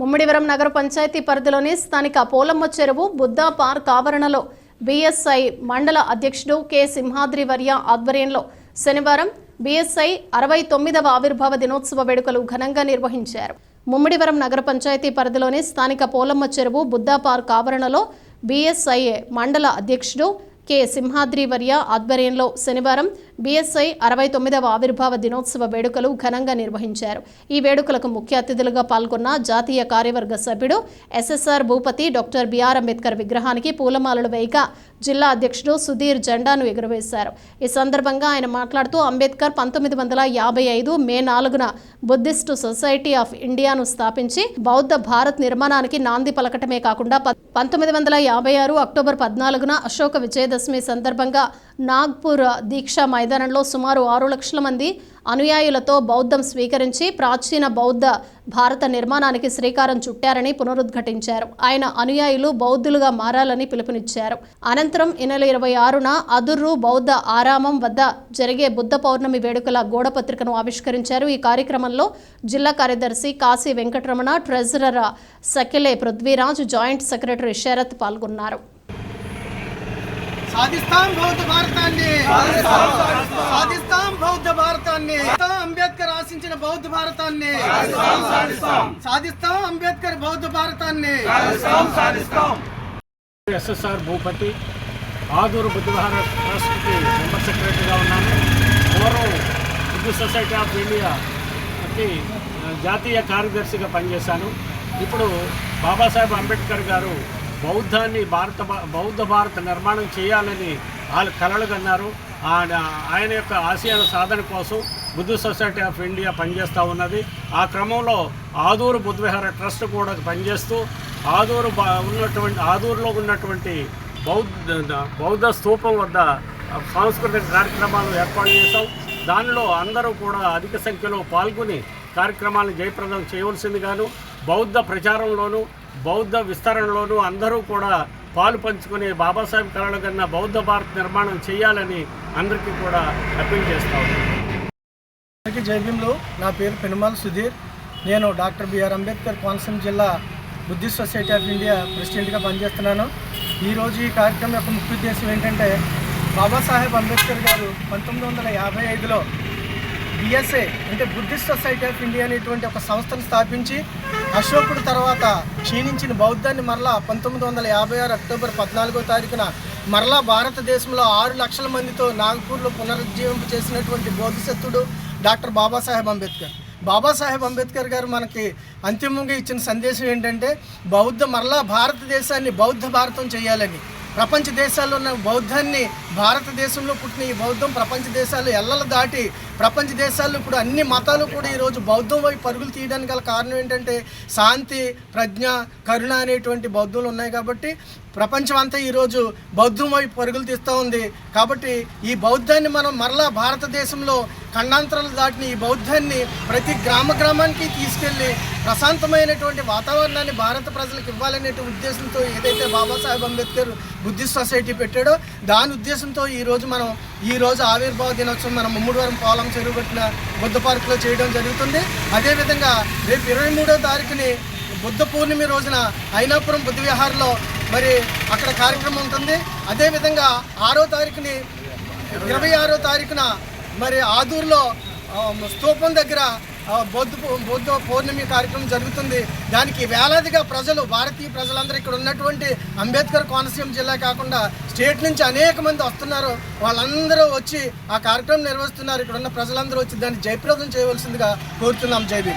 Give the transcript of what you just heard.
ముమ్మిడివరం నగర పంచాయతీ పరిధిలోని స్థానిక పోలమ్మ చెరువు బుద్ధా పార్క్ ఆవరణలో బీఎస్ఐ మండల అధ్యక్షుడు కె సింహాద్రి వర్య ఆధ్వర్యంలో శనివారం బీఎస్ఐ అరవై తొమ్మిదవ ఆవిర్భావ దినోత్సవ వేడుకలు ఘనంగా నిర్వహించారు. ముమ్మిడివరం నగర పంచాయతీ పరిధిలోని స్థానిక పోలమ్మ చెరువు బుద్ధా పార్క్ ఆవరణలో బీఎస్ఐ మండల అధ్యక్షుడు కె సింహాద్రి వర్య ఆధ్వర్యంలో శనివారం బీఎస్ఐ అరవై తొమ్మిదవ ఆవిర్భావ దినోత్సవ వేడుకలు ఘనంగా నిర్వహించారు. ఈ వేడుకలకు ముఖ్య అతిథులుగా పాల్గొన్న జాతీయ కార్యవర్గ సభ్యుడు SSR Bhupathi doctor B R Ambedkar విగ్రహానికి పూలమాలలు వేయక జిల్లా అధ్యక్షుడు సుధీర్ జెండాను ఎగురవేశారు. ఈ సందర్భంగా ఆయన మాట్లాడుతూ అంబేద్కర్ పంతొమ్మిది వందల యాభై ఐదు మే నాలుగున బుద్ధిస్టు సొసైటీ ఆఫ్ ఇండియాను స్థాపించి బౌద్ధ భారత్ నిర్మాణానికి నాంది పలకటమే కాకుండా ప- పంతొమ్మిది వందల యాభై ఆరు అక్టోబర్ పద్నాలుగున అశోక విజయదశమి సందర్భంగా నాగ్పూర్ దీక్షా మైదానంలో సుమారు ఆరు లక్షల మంది అనుయాయులతో బౌద్ధం స్వీకరించి ప్రాచీన బౌద్ధ భారత నిర్మాణానికి శ్రీకారం చుట్టారని పునరుద్ఘాటించారు. ఆయన అనుయాయులు బౌద్ధులుగా మారాలని పిలుపునిచ్చారు. అనంతరం ఈ నెల ఇరవై ఆరున అదుర్రు బౌద్ధ ఆరామం వద్ద జరిగే బుద్ధ పౌర్ణమి వేడుకల గోడపత్రికను ఆవిష్కరించారు. ఈ కార్యక్రమంలో జిల్లా కార్యదర్శి Kashi Venkataramana treasurer Sakile Prithviraj joint secretary Sharath పాల్గొన్నారు. సాధిస్తాం బౌద్ధ భారతాన్ని. సాధిస్తాం. బౌద్ధ భారతాన్ని. అంబేద్కర్ ఆశించిన బౌద్ధ భారతాన్ని. సాధిస్తాం అంబేద్కర్ బౌద్ధ భారతాన్ని. ఎస్ఎస్ఆర్ భూపతి ఆదూరు బుద్ధవిహార ట్రస్ట్కి మెంబర్ సెక్రటరీగా ఉన్నాను. పూర్వం హిందూ సొసైటీ ఆఫ్ ఇండియాకి జాతీయ కార్యదర్శిగా పనిచేశాను. ఇప్పుడు బాబాసాహెబ్ అంబేద్కర్ గారు బౌద్ధాన్ని భారత భా- బౌద్ధ భారత నిర్మాణం చేయాలని వాళ్ళు కలలు కన్నారు ఆయన ఆయన యొక్క ఆశయాల సాధన కోసం బుద్ధ సొసైటీ ఆఫ్ ఇండియా పనిచేస్తూ ఉన్నది. ఆ క్రమంలో ఆదూరు బుద్ధవిహార ట్రస్ట్ కూడా పనిచేస్తూ ఆదూరు ఉన్నటువంటి ఆదూరులో ఉన్నటువంటి బౌద్ధ బౌద్ధ స్థూపం వద్ద సాంస్కృతిక కార్యక్రమాలు ఏర్పాటు చేశాం. దానిలో అందరూ కూడా అధిక సంఖ్యలో పాల్గొని కార్యక్రమాలను జయప్రదం చేయవలసిందిగాను బౌద్ధ ప్రచారంలోనూ బౌద్ధ విస్తరణలోనూ అందరూ కూడా పాలు పంచుకునే బాబాసాహెబ్ కళల కన్నా బౌద్ధ భారత్ నిర్మాణం చేయాలని అందరికీ కూడా అప్పీల్ చేస్తా ఉన్నాను. అందరికీ నా పేరు పెనుమాల్ సుధీర్. నేను డాక్టర్ బిఆర్ అంబేద్కర్ కోనసీమ జిల్లా బుద్ధిస్ట్ సొసైటీ ఆఫ్ ఇండియా ప్రెసిడెంట్గా పనిచేస్తున్నాను. ఈరోజు ఈ కార్యక్రమం యొక్క ముఖ్య ఉద్దేశం ఏంటంటే బాబాసాహెబ్ అంబేద్కర్ గారు పంతొమ్మిది వందల యాభై ఐదులో బిఎస్ఏ అంటే బుద్ధిస్ట్ సొసైటీ ఆఫ్ ఇండియా అనేటువంటి ఒక సంస్థను స్థాపించి అశోకుడు తర్వాత క్షీణించిన బౌద్ధాన్ని మరలా పంతొమ్మిది వందల యాభై ఆరు అక్టోబర్ పద్నాలుగో తారీఖున మరలా భారతదేశంలో ఆరు లక్షల మందితో నాగపూర్లో పునరుజ్జీవింపు చేసినటువంటి బోధిసత్తుడు డాక్టర్ బాబాసాహెబ్ అంబేద్కర్. బాబాసాహెబ్ అంబేద్కర్ గారు మనకి అంతిమంగా ఇచ్చిన సందేశం ఏంటంటే బౌద్ధ మరలా భారతదేశాన్ని బౌద్ధ భారతం చేయాలని. ప్రపంచ దేశాల్లో ఉన్న బౌద్ధాన్ని భారతదేశంలో పుట్టిన ఈ బౌద్ధం ప్రపంచ దేశాలు ఎల్లలు దాటి ప్రపంచ దేశాల్లో ఇప్పుడు అన్ని మతాలు కూడా ఈరోజు బౌద్ధం వైపు పరుగులు తీయడానికి గల కారణం ఏంటంటే శాంతి ప్రజ్ఞ కరుణ అనేటువంటి బౌద్ధులు ఉన్నాయి కాబట్టి ప్రపంచం అంతా ఈరోజు బౌద్ధం వైపు పరుగులు తీస్తూ ఉంది. కాబట్టి ఈ బౌద్ధాన్ని మనం మరలా భారతదేశంలో ఖండాంతరాలు దాటిన ఈ బౌద్ధాన్ని ప్రతి గ్రామ గ్రామానికి తీసుకెళ్ళి ప్రశాంతమైనటువంటి వాతావరణాన్ని భారత ప్రజలకు ఇవ్వాలనే ఉద్దేశంతో ఏదైతే బాబాసాహెబ్ అంబేద్కర్ బుద్ధిస్ట్ సొసైటీ పెట్టాడో దాని ఉద్దేశంతో ఈరోజు మనం ఈ రోజు ఆవిర్భావ దినోత్సవం మనం ముమ్మడివరం పోలం చెరువు పెట్టిన బుద్ధ పార్కులో చేయడం జరుగుతుంది. అదేవిధంగా రేపు ఇరవై మూడో తారీఖుని బుద్ధ పూర్ణిమ రోజున అయినాపురం బుద్ధ విహార్లో మరి అక్కడ కార్యక్రమం ఉంటుంది. అదేవిధంగా ఆరో తారీఖుని ఇరవై ఆరో తారీఖున మరి ఆదూరులో స్తూపం దగ్గర బౌద్ధ బౌద్ధ పౌర్ణమి కార్యక్రమం జరుగుతుంది. దానికి వేలాదిగా ప్రజలు భారతీయ ప్రజలందరూ ఇక్కడ ఉన్నటువంటి అంబేద్కర్ కోనసీమ జిల్లా కాకుండా స్టేట్ నుంచి అనేక మంది వస్తున్నారు. వాళ్ళందరూ వచ్చి ఆ కార్యక్రమం నిర్వహిస్తున్నారు. ఇక్కడ ఉన్న ప్రజలందరూ వచ్చి దాన్ని జయప్రదం చేయవలసిందిగా కోరుతున్నాం. జైబీ